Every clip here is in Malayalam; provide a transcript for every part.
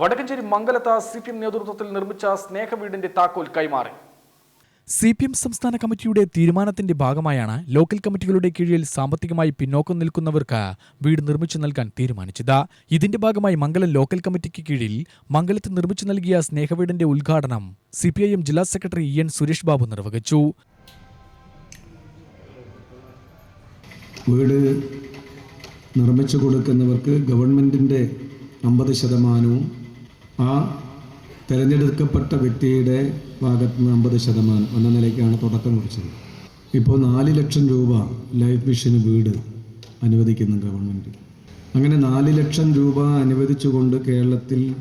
വടക്കഞ്ചേരി മംഗലത്ത് സി പി എം നേതൃത്വത്തിൽ നിർമ്മിച്ച സ്നേഹവീടിന്റെ താക്കോൽ കൈമാറി. സി പി എം സംസ്ഥാന കമ്മിറ്റിയുടെ തീരുമാനത്തിന്റെ ഭാഗമായാണ് ലോക്കൽ കമ്മിറ്റികളുടെ കീഴിൽ സാമ്പത്തികമായി പിന്നോക്കം നിൽക്കുന്നവർക്ക് വീട് നിർമ്മിച്ചു നൽകാൻ തീരുമാനിച്ചത്. ഇതിന്റെ ഭാഗമായി മംഗലം ലോക്കൽ കമ്മിറ്റിക്ക് കീഴിൽ മംഗലത്ത് നിർമ്മിച്ചു നൽകിയ സ്നേഹവീടിന്റെ ഉദ്ഘാടനം സി പി ഐ എം ജില്ലാ secretary E N Suresh Babu നിർവഹിച്ചു. വീട് നിർമ്മിച്ചു കൊടുക്കുന്നവർക്ക് ഗവൺമെന്റിന്റെ അമ്പത് ശതമാനവും ആ തിരഞ്ഞെടുക്കപ്പെട്ട വ്യക്തിയുടെ ഭാഗത്ത് നിന്ന് അമ്പത് ശതമാനം. എന്ന നിലയ്ക്കാണ് തുടക്കം കുറിച്ചത്. ഇപ്പോൾ നാല് ലക്ഷം രൂപ ലൈഫ് മിഷന് വീട് അനുവദിക്കുന്നു ഗവൺമെന്റ്. അങ്ങനെ നാല് ലക്ഷം രൂപ അനുവദിച്ചുകൊണ്ട് കേരളത്തിൽ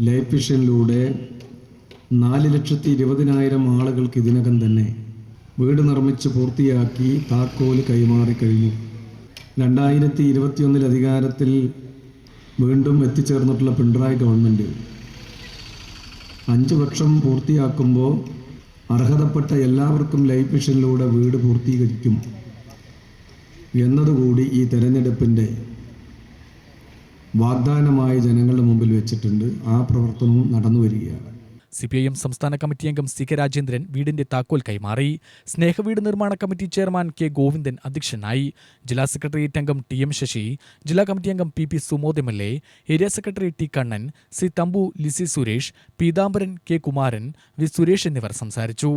ലൈഫ് മിഷനിലൂടെ നാല് ലക്ഷത്തി ഇരുപതിനായിരം ആളുകൾക്ക് ഇതിനകം തന്നെ വീട് നിർമ്മിച്ച് പൂർത്തിയാക്കി താക്കോൽ കൈമാറി കഴിഞ്ഞു. രണ്ടായിരത്തി ഇരുപത്തിയൊന്നിൽ അധികാരത്തിൽ വീണ്ടും എത്തിച്ചേർന്നിട്ടുള്ള പിണറായി ഗവൺമെന്റ് അഞ്ച് വർഷം പൂർത്തിയാക്കുമ്പോൾ അർഹതപ്പെട്ട എല്ലാവർക്കും ലൈഫ് മിഷനിലൂടെ വീട് പൂർത്തീകരിക്കും എന്നതുകൂടി ഈ തെരഞ്ഞെടുപ്പിന്റെ വാഗ്ദാനമായി ജനങ്ങളുടെ മുമ്പിൽ വെച്ചിട്ടുണ്ട്. ആ പ്രവർത്തനവും നടന്നു വരികയാണ് സി പി ഐ എം സംസ്ഥാന കമ്മിറ്റി അംഗം സി കെ രാജേന്ദ്രൻ വീടിന്റെ താക്കോൽ കൈമാറി. സ്നേഹവീട് നിർമ്മാണ കമ്മിറ്റി ചെയർമാൻ കെ ഗോവിന്ദൻ അധ്യക്ഷനായി. ജില്ലാ സെക്രട്ടേറിയറ്റ് അംഗം ടി എം ശശി ജില്ലാ കമ്മിറ്റി അംഗം P P Sumod M L A area secretary T Kannan C Thampu Lissy Suresh Peethambaran K Kumaran V Suresh എന്നിവർ സംസാരിച്ചു.